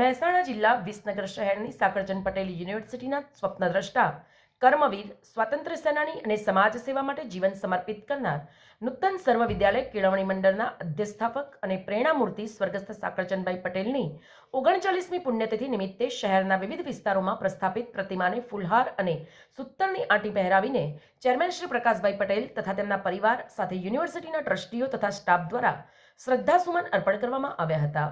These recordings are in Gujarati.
મહેસાણા જિલ્લા વિસનગર શહેરની સાકરચંદ પટેલ યુનિવર્સિટીના સ્વપ્નદ્રષ્ટા કર્મવીર સ્વાતંત્ર્ય સેનાની અને સમાજ સેવા માટે જીવન સમર્પિત કરનાર નૂતન સર્વ વિદ્યાલય કેળવણી મંડળના અધ્યસ્થાપક અને પ્રેરણામૂર્તિ સ્વર્ગસ્થ સાકરચંદભાઈ પટેલની ઓગણચાલીસમી પુણ્યતિથિ નિમિત્તે શહેરના વિવિધ વિસ્તારોમાં પ્રસ્થાપિત પ્રતિમાને ફૂલહાર અને સૂતરની આંટી પહેરાવીને ચેરમેન શ્રી પ્રકાશભાઈ પટેલ તથા તેમના પરિવાર સાથે યુનિવર્સિટીના ટ્રસ્ટીઓ તથા સ્ટાફ દ્વારા શ્રદ્ધાસુમન અર્પણ કરવામાં આવ્યા હતા.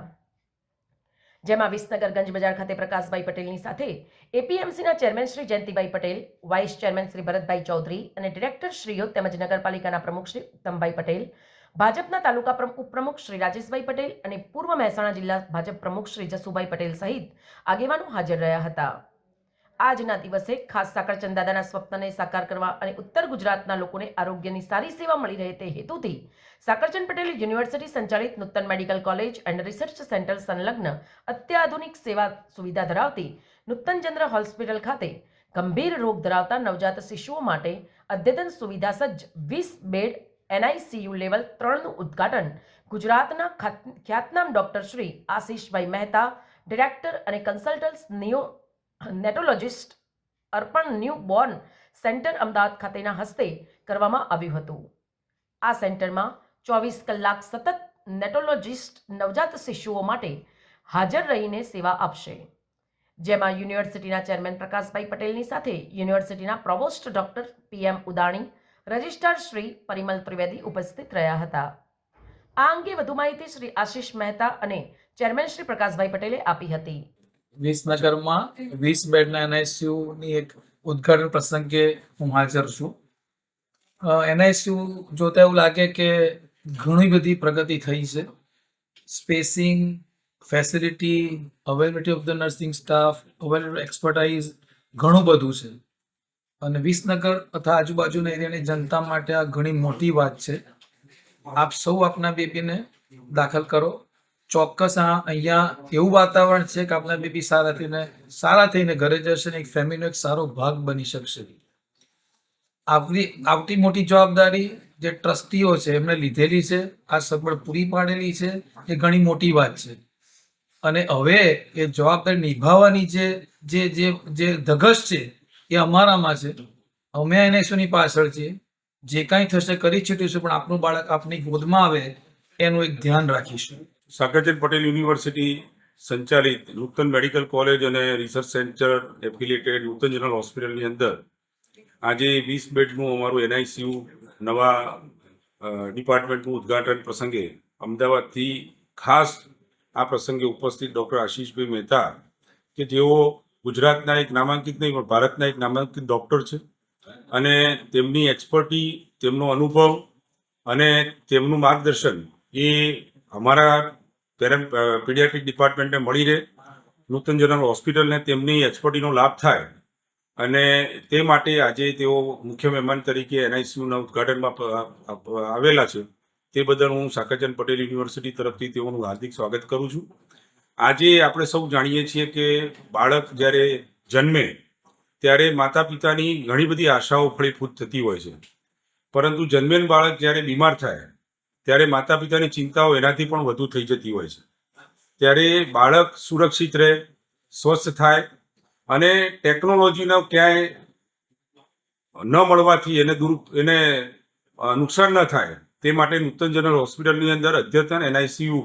જેમાં વિસનગર ગંજ બજાર ખાતે પ્રકાશભાઈ પટેલની સાથે એપીએમસીના chairman Shri Jayantibhai Patel, vice chairman Shri Bharatbhai Chaudhary અને ડિરેક્ટર શ્રીઓ તેમજ નગરપાલિકાના પ્રમુખ શ્રી ઉત્તમભાઈ પટેલ, ભાજપના તાલુકા પ્રમુખ ઉપપ્રમુખ શ્રી રાજેશભાઈ પટેલ અને પૂર્વ મહેસાણા જિલ્લા ભાજપ પ્રમુખ શ્રી જસુભાઈ પટેલ સહિત આગેવાનો હાજર રહ્યા હતા. આજના દિવસે ખાસ સાકર ચંદાદાના સ્વપ્નને સાકાર કરવા અને ઉત્તર ગુજરાતના લોકોને આરોગ્યની સારી સેવા મળી રહે તે હેતુથી સાકરચંદ પટેલ યુનિવર્સિટી સંચાલિત Nutan medical college and research centre સંલગ્ન અત્યાધુનિક સેવા સુવિધા ધરાવતી નૂતનચંદ્ર હોસ્પિટલ ખાતે ગંભીર રોગ ધરાવતા નવજાત શિશુઓ માટે અદ્યતન સુવિધા સજ્જ વીસ બેડ એનઆઈસીયુ લેવલ ત્રણનું ઉદ્ઘાટન ગુજરાતના ખ્યાતનામ ડોક્ટર શ્રી આશીષભાઈ મહેતા, ડિરેક્ટર અને consultants neonatologist Arpan new born centre Ahmedabad ખાતેના હસ્તે કરવામાં આવ્યું હતું. આ સેન્ટરમાં ચોવીસ કલાક સતત નેટોલોજિસ્ટ નવજાત શિશુઓ માટે હાજર રહીને સેવા આપશે. જેમાં યુનિવર્સિટીના ચેરમેન પ્રકાશભાઈ પટેલની સાથે યુનિવર્સિટીના provost doctor PM Udani, registrar Shri Parimal Trivedi ઉપસ્થિત રહ્યા હતા. આ અંગે વધુ માહિતી શ્રી આશીષ મહેતા અને ચેરમેન શ્રી પ્રકાશભાઈ પટેલે આપી હતી. વિસનગરમાં વીસ બેડના એનઆઈસીયુની એક ઉદ્ઘાટન પ્રસંગે હું હાજર છું. એનઆઈસીયુ જોતા એવું લાગે કે ઘણી બધી પ્રગતિ થઈ છે. Spacing facility availability of the nursing staff available expertise ઘણું બધું છે. અને વિસનગર તથા આજુબાજુના એરિયાની જનતા માટે આ ઘણી મોટી વાત છે. આપ સૌ આપના બેબીને દાખલ કરો. ચોક્કસ આ અહીંયા એવું વાતાવરણ છે કે આપણા બેબી સારા થઈને સારા થઈને ઘરે જશે ને એક ફેમિલીનો એક સારો ભાગ બની શકશે. આવતી આવતી મોટી જવાબદારી જે ટ્રસ્ટીઓ છે એમને લીધેલી છે, આ સગવડ પૂરી પાડેલી છે, એ ઘણી મોટી વાત છે. અને હવે એ જવાબદારી નિભાવવાની જે જે જે જે ધગશ છે, એ અમારામાં છે. અમે એને શુંની પાછળ છીએ. જે કાંઈ થશે કરી છૂટીશું, પણ આપનું બાળક આપની ગોદમાં આવે, એનું એક ધ્યાન રાખીશું. સાકરચંદ પટેલ યુનિવર્સિટી સંચાલિત નૂતન મેડિકલ કોલેજ અને research centre affiliated Nutan general હોસ્પિટલની અંદર આજે વીસ બેડનું અમારું એનઆઈસીયુ નવા ડિપાર્ટમેન્ટનું ઉદ્ઘાટન પ્રસંગે અમદાવાદથી ખાસ આ પ્રસંગે ઉપસ્થિત ડૉક્ટર આશીષભાઈ મહેતા કે જેઓ ગુજરાતના એક નામાંકિત નહીં, પણ ભારતના એક નામાંકિત ડૉક્ટર છે અને તેમની એક્સપર્ટી, તેમનો અનુભવ અને તેમનું માર્ગદર્શન એ અમારા પેરેન્ટ પીડિયાટ્રિક ડિપાર્ટમેન્ટને મળી રહે. નૂતન જનરલ હોસ્પિટલને તેમની એક્સપર્ટીનો લાભ થાય. અને તે માટે આજે તેઓ મુખ્ય મહેમાન તરીકે એનઆઈસીયુના ઉદ્ઘાટનમાં આવેલા છે. તે બદલ હું સાકરચંદ પટેલ યુનિવર્સિટી તરફથી તેઓનું હાર્દિક સ્વાગત કરું છું. આજે આપણે સૌ જાણીએ છીએ કે બાળક જ્યારે જન્મે, ત્યારે માતા પિતાની ઘણી બધી આશાઓ ફળીફૂત થતી હોય છે. પરંતુ જન્મેલ બાળક જ્યારે બીમાર થાય ત્યારે માતા પિતાની ચિંતાઓ એનાથી પણ વધુ થઈ જતી હોય છે. ત્યારે બાળક સુરક્ષિત રહે, સ્વસ્થ થાય અને ટેકનોલોજીનો ક્યાંય ન મળવાથી એને દૂર, એને નુકસાન ન થાય. તે માટે નૂતન જનરલ હોસ્પિટલની અંદર અદ્યતન એનઆઈસીયુ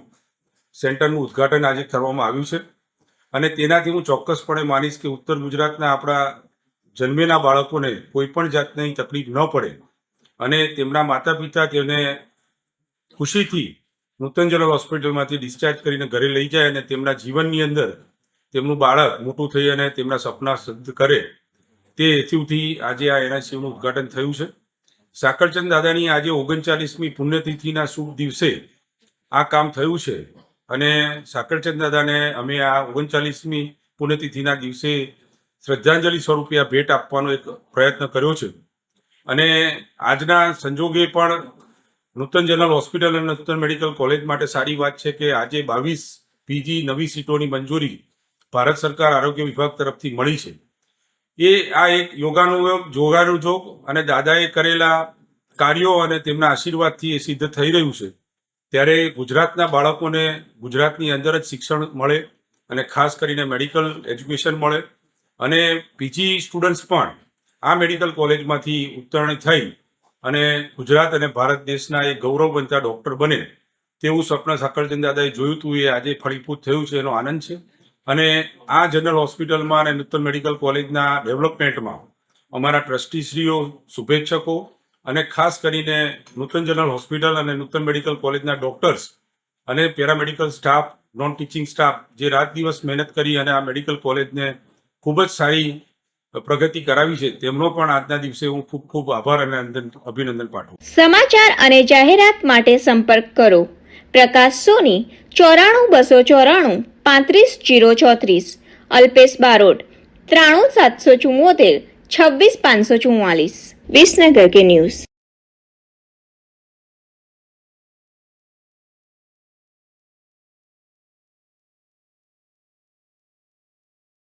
સેન્ટરનું ઉદ્ઘાટન આજે કરવામાં આવ્યું છે. અને તેનાથી હું ચોક્કસપણે માનીશ કે ઉત્તર ગુજરાતના આપણા જન્મેલા બાળકોને કોઈ પણ જાતની તકલીફ ન પડે અને તેમના માતા પિતા તેમને ખુશીથી નૂતન હોસ્પિટલમાંથી ડિસ્ચાર્જ કરીને ઘરે લઈ જાય અને તેમના જીવનની અંદર તેમનું બાળક મોટું થઈ અને તેમના સપના સિદ્ધ કરે તે હેતુથી આજે આ એનઆઈસીયુનું ઉદ્ઘાટન થયું છે. સાકરચંદ દાદાની આજે ઓગણચાલીસમી પુણ્યતિથિના શુભ દિવસે આ કામ થયું છે અને સાકરચંદ દાદાને અમે આ ઓગણચાલીસમી પુણ્યતિથિના દિવસે શ્રદ્ધાંજલિ સ્વરૂપે આ ભેટ આપવાનો એક પ્રયત્ન કર્યો છે. અને આજના સંજોગે પણ નૂતન જનરલ હોસ્પિટલ અને નૂતન મેડિકલ કોલેજ માટે સારી વાત છે કે આજે બાવીસ પીજી નવી સીટોની મંજૂરી ભારત સરકાર આરોગ્ય વિભાગ તરફથી મળી છે. એ આ એક યોગાનુયોગ જોગાનુજોગ અને દાદાએ કરેલા કાર્યો અને તેમના આશીર્વાદથી એ સિદ્ધ થઈ રહ્યું છે. ત્યારે ગુજરાતના બાળકોને ગુજરાતની અંદર જ શિક્ષણ મળે અને ખાસ કરીને મેડિકલ એજ્યુકેશન મળે અને પીજી સ્ટુડન્ટ્સ પણ આ મેડિકલ કોલેજમાંથી ઉત્તીર્ણ થઈ અને ગુજરાત અને ભારત દેશના એ ગૌરવ બનતા ડૉક્ટર બને તેવું સ્વપ્ન સાકરચંદ દાદાએ જોયું હતું એ આજે ફળીભૂત થયું છે, એનો આનંદ છે. અને આ જનરલ હોસ્પિટલમાં અને નૂતન મેડિકલ કોલેજના ડેવલપમેન્ટમાં અમારા ટ્રસ્ટીશ્રીઓ, શુભેચ્છકો અને ખાસ કરીને નૂતન જનરલ હોસ્પિટલ અને નૂતન મેડિકલ કોલેજના ડૉક્ટર્સ અને paramedical staff, non teaching staff જે રાત દિવસ મહેનત કરી અને આ મેડિકલ કોલેજને ખૂબ જ સારી પ્રગતિ કરાવી છે, તેમનો પણ આજના દિવસે હું ખૂબ ખૂબ આભાર અને અભિનંદન પાઠવું સમાચાર અને જાહેરાત માટે સંપર્ક કરો. પ્રકાશ સોની, ચોરાણું બસો ચોરાણું, પાંત્રીસ જીરો ચોત્રીસ. અલ્પેશ બારોટ, ત્રાણું સાતસો ચુમ્મોતેર છવ્વીસ પાંચસો ચુમ્માલીસ વિસનગર કે ન્યૂઝ.